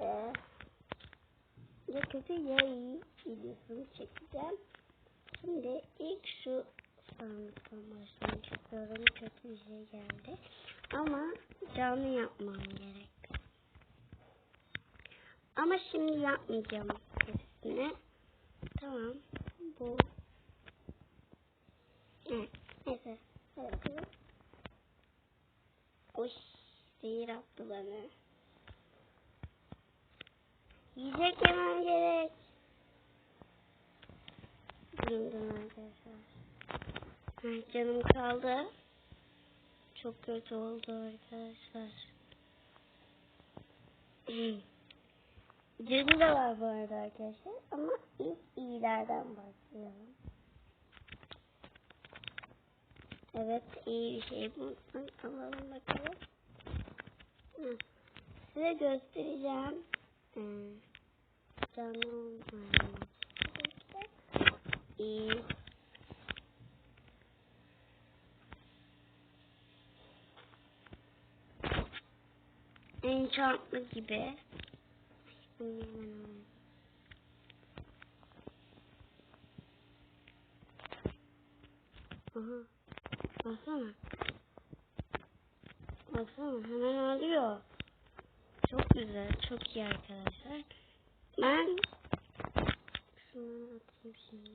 Ee, ya kötü ya iyi videosunu çekeceğim. Şimdi ilk şu sandıktan başlamak istiyorum. Kötü bir şey geldi. Ama canlı yapmam gerek. Ama şimdi yapmayacağım hepsini. Tamam. Bu. Evet. Neyse. Evet. Oy. Zehir attı bana. Yiyecek yemem gerek. Durumdan arkadaşlar. Ha, canım kaldı. Çok kötü oldu arkadaşlar. Cadı da var bu arada arkadaşlar. Ama ilk iyilerden başlayalım. Evet iyi bir şey buldum. Alalım bakalım. Size göstereceğim. Hmm. Olmayan. İyi. Enchantlı gibi. Aha. Baksana. Baksana hemen alıyor. Çok güzel. Çok iyi arkadaşlar. Ben şunu atayım şimdi.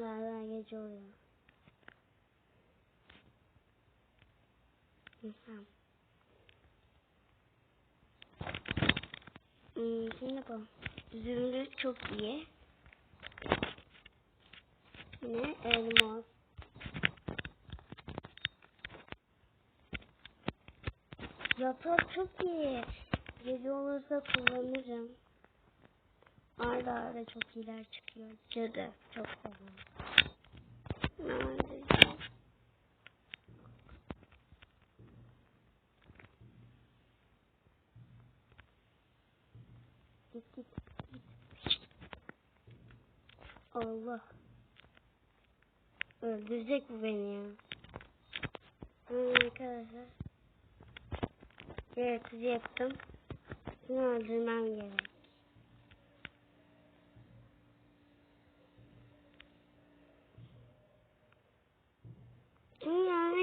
Hala gece oluyor. Tamam. Hmm, şimdi bu. Zümrüt çok iyi. Yine elmas. Yaprak çok iyi. Gece olursa kullanırım. Arda arda çok iyiler çıkıyor. Cadı çok fazla. Nerede? Git git. Allah. Öldürecek bu beni ya. Hı, arkadaşlar. Yaratıcı yaptım. Bunu öldürmem gerek.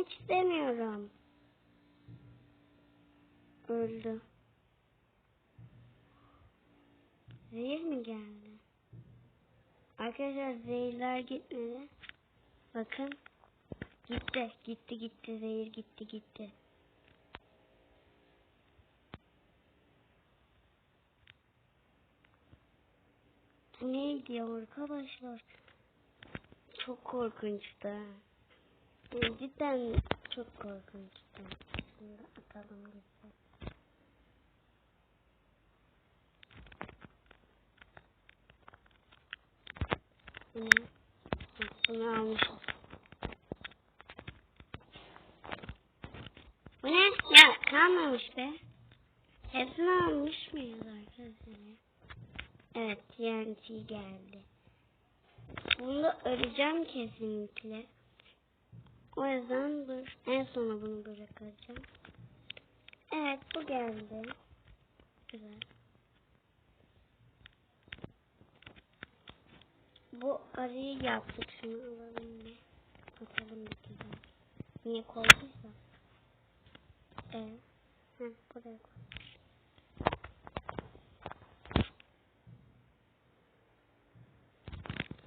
İstemiyorum. Öldü. Zehir mi geldi? Arkadaşlar zehirler gitmedi. Bakın. Gitti. Gitti gitti. Zehir gitti gitti. Neydi ya arkadaşlar? Çok korkunçtu. Cidden çok korkunçtu. Şimdi atalım gitsin. Bunu almışız. Bu ne? Ya kalmamış be. Hepsini almış mıyız arkadaşlar? Evet TNT geldi. Bunu öleceğim kesinlikle. O yüzden dur. En sona bunu bırakacağım. Evet bu geldi. Güzel. Bu arıyı yaptık. Şunu alalım mı? Atalım bir kere. Niye koyduysa. Evet. Heh, buraya koy.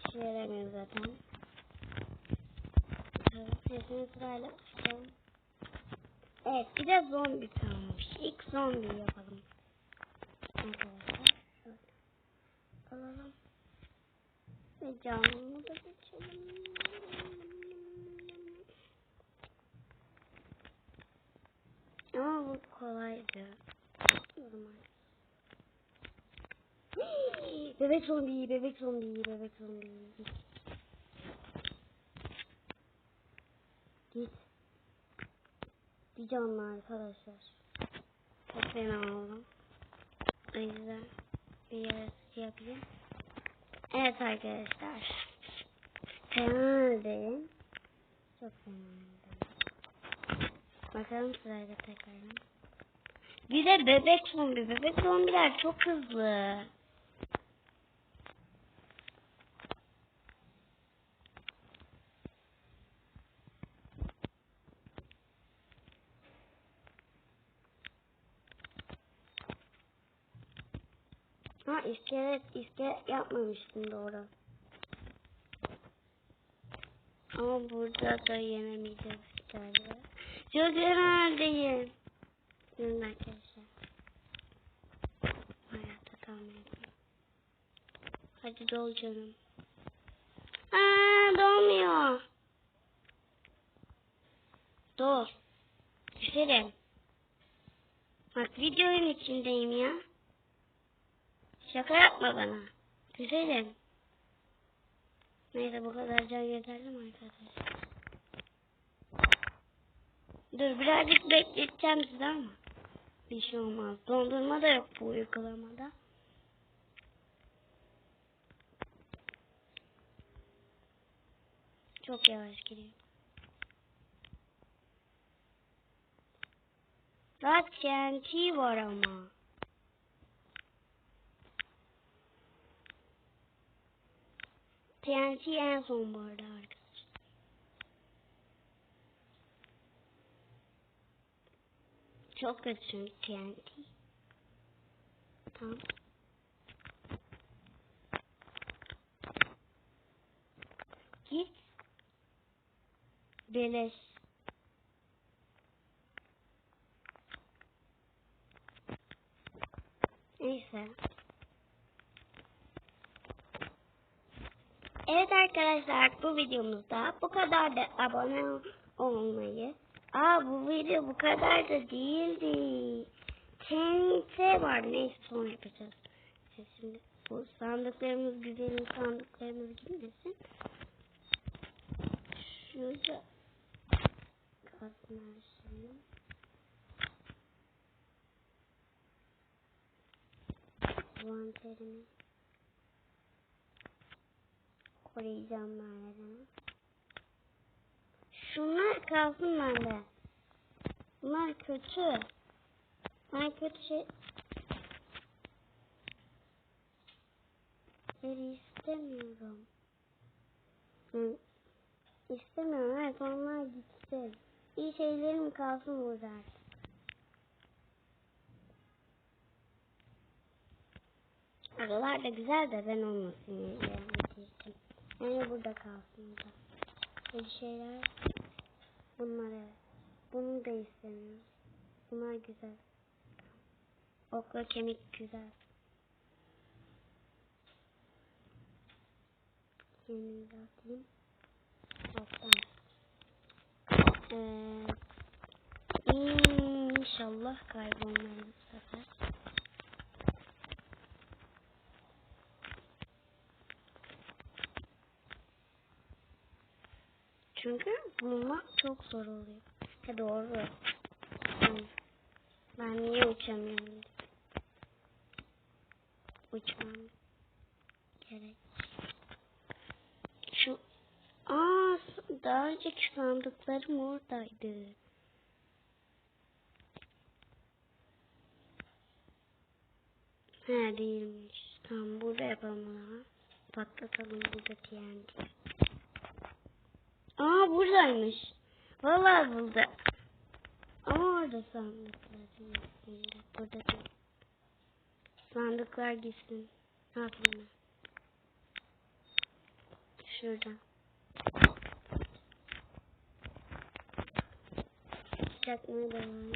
İşe yaramıyor zaten. Hepsini sırayla açalım. Evet bir de zombi kalmış. İlk zombi yapalım. Arkadaşlar. Alalım. Ve canlımı da geçelim. Ama bu kolaydı. Bebek zombi, bebek zombi, bebek zombi. Git. Bir canlı arkadaşlar. Çok fena oldum. O bir yere yapayım. Evet arkadaşlar. Fena değil. Çok fena oldum. Bakalım sırayla tekrardan. Bir de bebek zombi. Bebek zombiler çok hızlı. Ha iskelet, iskelet yapmamıştım doğru. Ama burada da yenemeyeceğiz galiba. Çok neredeyim? Durun arkadaşlar. Hayatta kalmayayım. Hadi dol canım. Aa dolmuyor. Dol. Düşerim. Bak videonun içindeyim ya. Şaka yapma bana. Güzelim. Neyse bu kadar can yeterli mi arkadaşlar? Dur birazcık bekleteceğim sizi ama. Bir şey olmaz. Dondurma da yok bu uygulamada. Çok yavaş gidiyor. Daha TNT var ama. TNT en son bu arada arkadaşlar. Çok kötü çünkü TNT. Tamam. Git. Beleş. Neyse. Evet arkadaşlar bu videomuzda bu kadar da abone olmayı. Aa bu video bu kadar da değildi. TNT var neyse sonra yapacağız. Şimdi bu sandıklarımız güzelim sandıklarımız gitmesin. Şurada katmer şimdi. Vanterimi koruyacağım ben Şunlar kalsın bende. Bunlar kötü. Ben kötü şey... Beni istemiyorum. Hı. İstemiyorum. Evet onlar gitsin. İyi şeylerim kalsın burada artık. Aralar da güzel de ben olmasın yani. Yani burada kalsın da. Bir şeyler. Bunlar evet. Bunu da istemiyorum. Bunlar güzel. Okla kemik güzel. De atayım. Oktan. Ee, inşallah kaybolmayız bu sefer. Çünkü bulmak çok zor oluyor. Ha doğru. Ben niye uçamıyorum? Uçmam gerek. Şu Aa, daha önceki sandıklarım oradaydı. He değilmiş. Tamam burada yapalım. Patlatalım burada TNT. Buradaymış. Vallahi burada. Ama orada sandıklar. Burada değil. Sandıklar gitsin. Ne yapayım ben? Şuradan. Çakmaya devam.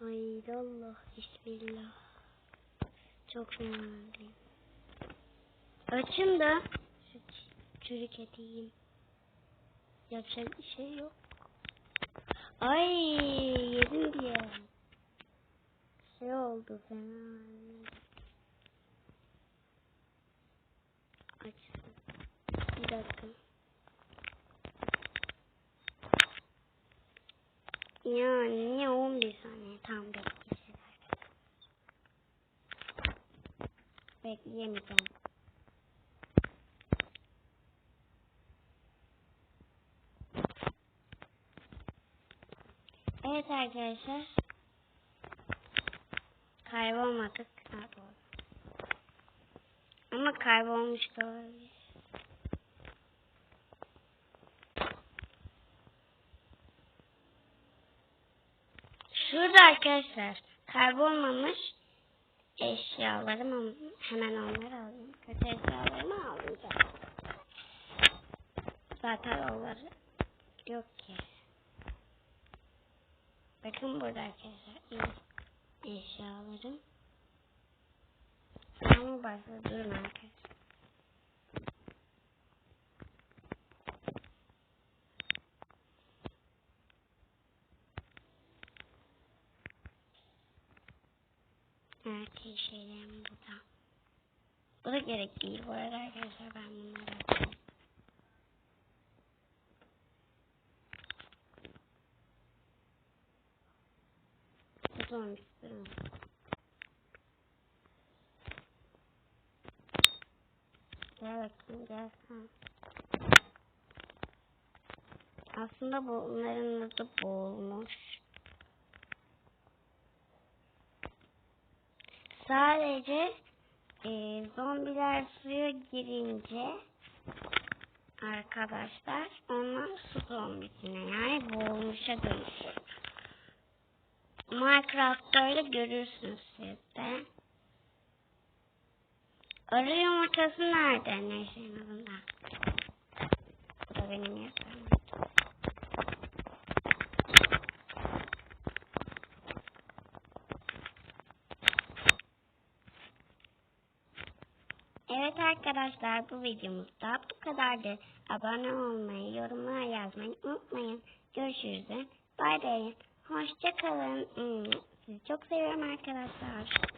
Haydallah. Bismillah. Çok önemli. Açım da çocuk edeyim. Yapacak bir şey yok. Ay yedim ya. Şey oldu fena. Açtım. Bir dakika. Yani niye 11 saniye tam bekleyeceğiz. Bekleyemeyeceğim. Arkadaşlar. Kaybolmadık. Ama kaybolmuş da olabilir. Şurada arkadaşlar kaybolmamış eşyalarım hemen onları alayım. Kötü eşyalarımı aldım. Zaten onları yok ki. Bakın burada arkadaşlar iyi eşyalarım. Ama başta durun arkadaşlar. Evet iyi şeylerim burada. Bu da gerek değil bu arada arkadaşlar ben bunları Aslında bunların adı boğulmuş. Sadece e, zombiler suya girince arkadaşlar onlar su zombisine yani boğulmuşa dönüşür. Minecraft'ta öyle görürsünüz siz de. Arı yumurtası nerede? Neyse'nin adında. Bu da benim yatağım. Evet arkadaşlar bu videomuzda bu kadardı. Abone olmayı, yorumlar yazmayı unutmayın. Görüşürüz. Bay bay. Hoşçakalın. Sizi çok seviyorum arkadaşlar.